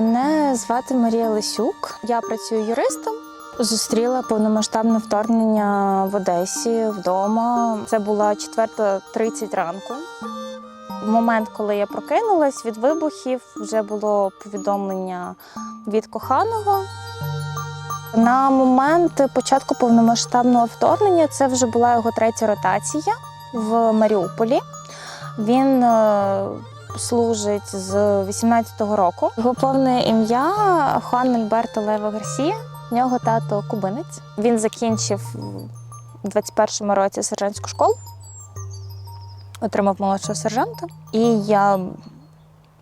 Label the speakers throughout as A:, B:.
A: Мене звати Марія Лисюк. Я працюю юристом. Зустріла повномасштабне вторгнення в Одесі вдома. Це була 4.30 ранку. В момент, коли я прокинулась від вибухів, вже було повідомлення від коханого. На момент початку повномасштабного вторгнення це вже була його третя ротація в Маріуполі. Він е, служить з 18-го року. Його повне ім'я Хуан Альберто Лева Гарсія. В нього тато кубинець. Він закінчив у 21-му році сержантську школу, отримав молодшого сержанта. І я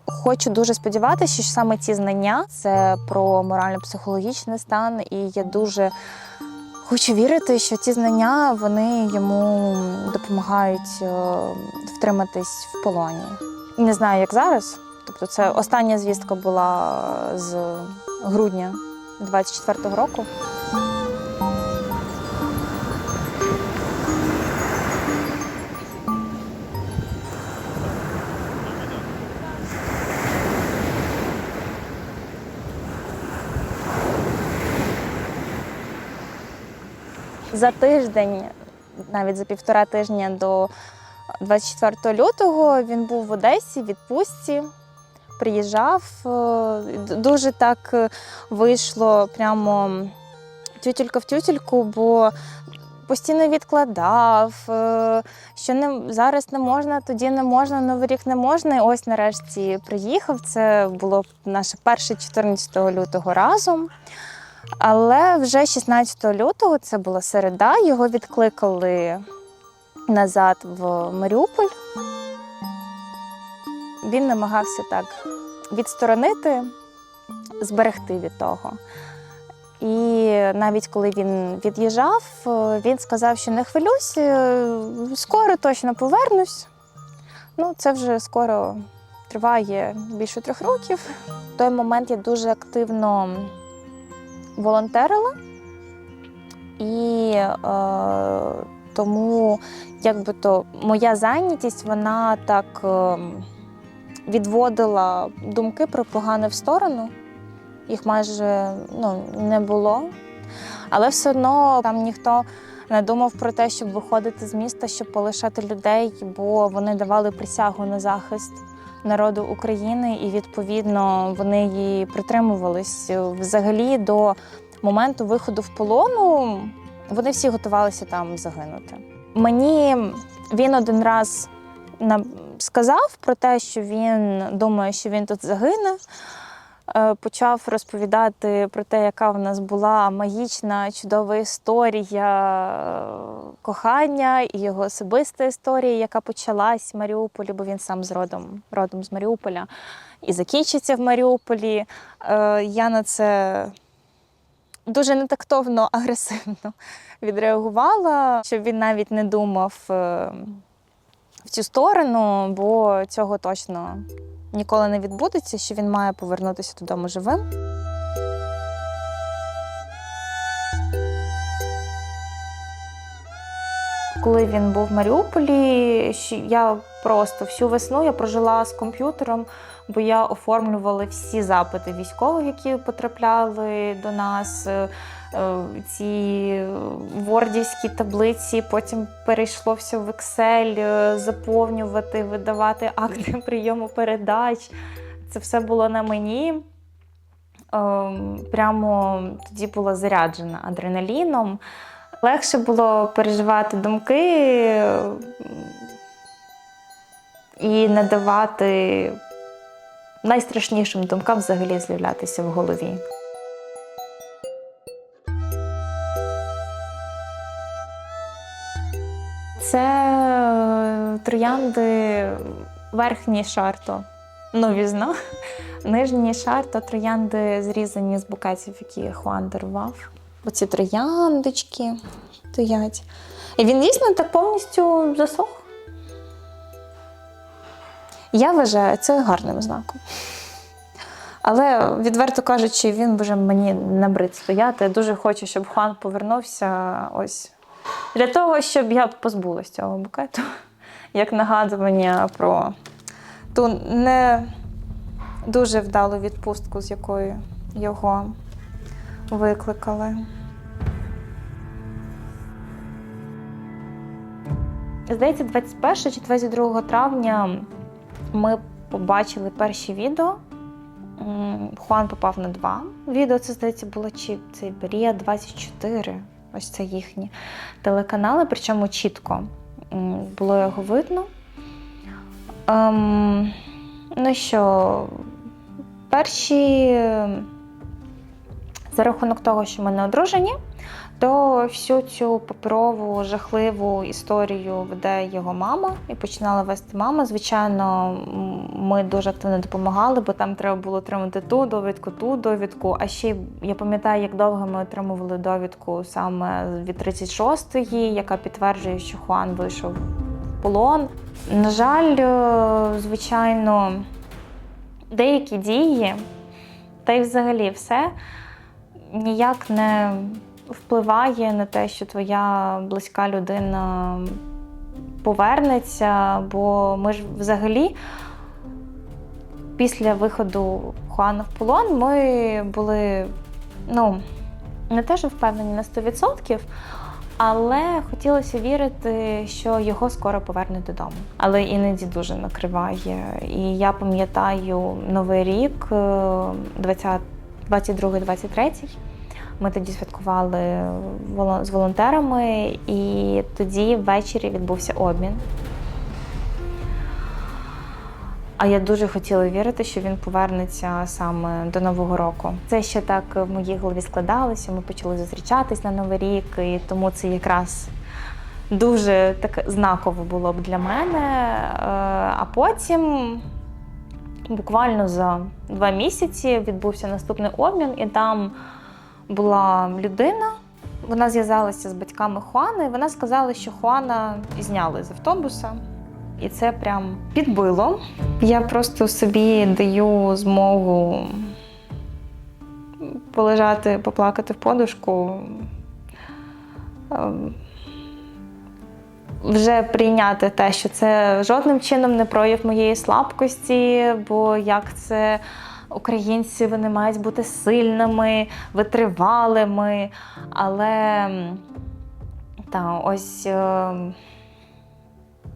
A: хочу дуже сподіватися, що саме ці знання це про морально-психологічний стан, і я дуже хочу вірити, що ці знання вони йому допомагають е, втриматись в полоні. Не знаю, як зараз. Тобто, це остання звістка була з грудня 24-го року. За тиждень, навіть за півтора тижня до 24 лютого, він був в Одесі в відпустці, приїжджав. Е, Дуже так е, вийшло прямо тютелька в тютельку, бо постійно відкладав, е, що не, зараз не можна, тоді не можна, Новий рік не можна. І ось нарешті приїхав. Це було наше перше 14 лютого разом. Але вже 16 лютого, це була середа, його відкликали назад в Маріуполь. Він намагався так відсторонити, зберегти від того. І навіть коли він від'їжджав, він сказав, що не хвилюйся, е, скоро точно повернусь. Ну, це вже скоро триває більше трьох років. В той момент я дуже активно волонтерила. І е, тому якби то моя зайнятість вона так е, відводила думки про погане в сторону. Їх майже ну, не було. Але все одно там ніхто не думав про те, щоб виходити з міста, щоб полишати людей, бо вони давали присягу на захист народу України, і відповідно вони її притримувались взагалі до моменту виходу в полону. Вони всі готувалися там загинути. Мені він один раз сказав про те, що він думає, що він тут загине. Е, Почав розповідати про те, яка в нас була магічна, чудова історія е, кохання і його особиста історія, яка почалась в Маріуполі, бо він сам з родом, родом з Маріуполя і закінчиться в Маріуполі. Е, Я на це дуже нетактовно, агресивно відреагувала, щоб він навіть не думав е, в цю сторону, бо цього точно ніколи не відбудеться, що він має повернутися додому живим. Коли він був в Маріуполі, я просто всю весну я прожила з комп'ютером, бо я оформлювала всі запити військових, які потрапляли до нас. е, е, Ці вордівські таблиці, потім перейшло все в Excel, е, заповнювати, видавати акти прийому передач. Це все було на мені. Ем, Прямо тоді була заряджена адреналіном. Легше було переживати думки і не давати найстрашнішим думкам взагалі з'являтися в голові. Це е, троянди верхній шар то новізна. Нижній шар то троянди зрізані з букетів, які Хуан дарував. Оці трояндочки стоять. І він дійсно так повністю засох. Я вважаю це гарним знаком. Але, відверто кажучи, він вже мені набрид стояти. Я дуже хочу, щоб Хуан повернувся ось для того, щоб я позбулася цього букету, як нагадування про ту не, дуже вдалу відпустку, з якою його викликали. Здається, 21 чи 22 травня ми побачили перші відео. Хуан попав на два відео. Це здається було чи це Берія 24. Ось це їхні телеканали, причому чітко було його видно. Ем, ну що, перші, за рахунок того, що ми не одружені, то всю цю паперову жахливу історію веде його мама і починала вести мама. Звичайно, ми дуже активно допомагали, бо там треба було отримати ту довідку, ту довідку. А ще я пам'ятаю, як довго ми отримували довідку саме від 36-ї, яка підтверджує, що Хуан вийшов в полон. На жаль, е, звичайно, деякі дії, та й взагалі все ніяк не впливає на те, що твоя близька людина повернеться, бо ми ж взагалі. Після виходу Хуана в полон ми були ну, не те, що впевнені на 100%, але хотілося вірити, що його скоро повернуть додому. Але іноді дуже накриває. І я пам'ятаю новий рік, е, 20 22-23. Ми тоді святкували з волонтерами, і тоді ввечері відбувся обмін. А я дуже хотіла вірити, що він повернеться саме до Нового року. Це ще так в моїй голові складалося. Ми почали зустрічатись на Новий рік, і тому це якраз дуже так знаково було б для мене. Е, А потім, буквально за два місяці, відбувся наступний обмін, і там була людина. Вона зв'язалася з батьками Хуана, і вона сказала, що Хуана зняли з автобуса. І це прям підбило. Я просто собі даю змогу полежати, поплакати в подушку. Вже прийняти те, що це жодним чином не прояв моєї слабкості, бо як це українці вони мають бути сильними, витривалими. Але та, ось е,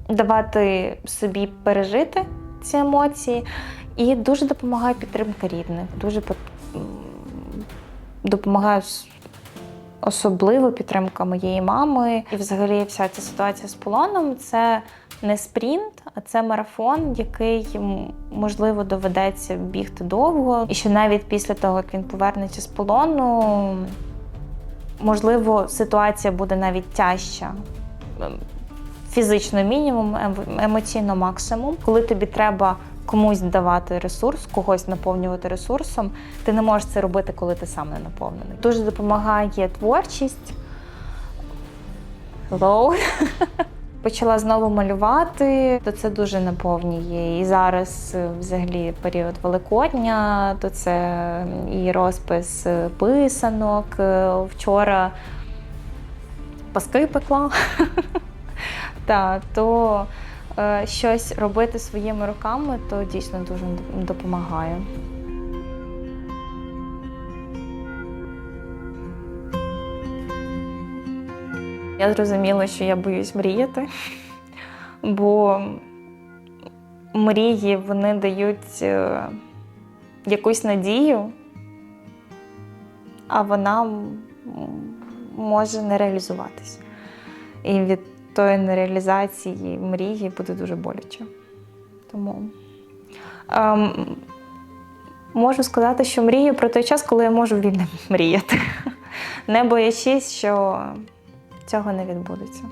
A: давати собі пережити ці емоції. І дуже допомагає підтримка рідних. Дуже допомагає особливо підтримка моєї мами. І взагалі вся ця ситуація з полоном це не спринт, а це марафон, який можливо доведеться бігти довго. І що навіть після того, як він повернеться з полону, можливо, ситуація буде навіть тяжча. Ем, Фізично мінімум, ем- емоційно максимум. Коли тобі треба комусь давати ресурс, когось наповнювати ресурсом, ти не можеш це робити, коли ти сам не наповнений. Дуже допомагає творчість. Hello. Почала знову малювати, то це дуже наповнює. І зараз е, взагалі період Великодня, то це і розпис е, писанок. Е, Вчора паски пекла. Так, то щось робити своїми руками, то дійсно дуже допомагає. Я зрозуміла, що я боюсь мріяти, бо мрії вони дають е, якусь надію, а вона може не реалізуватись. І від тої нереалізації мрії буде дуже боляче. Тому ем, можу сказати, що мрію про той час, коли я можу вільно мріяти, не боячись, що цього не відбудеться.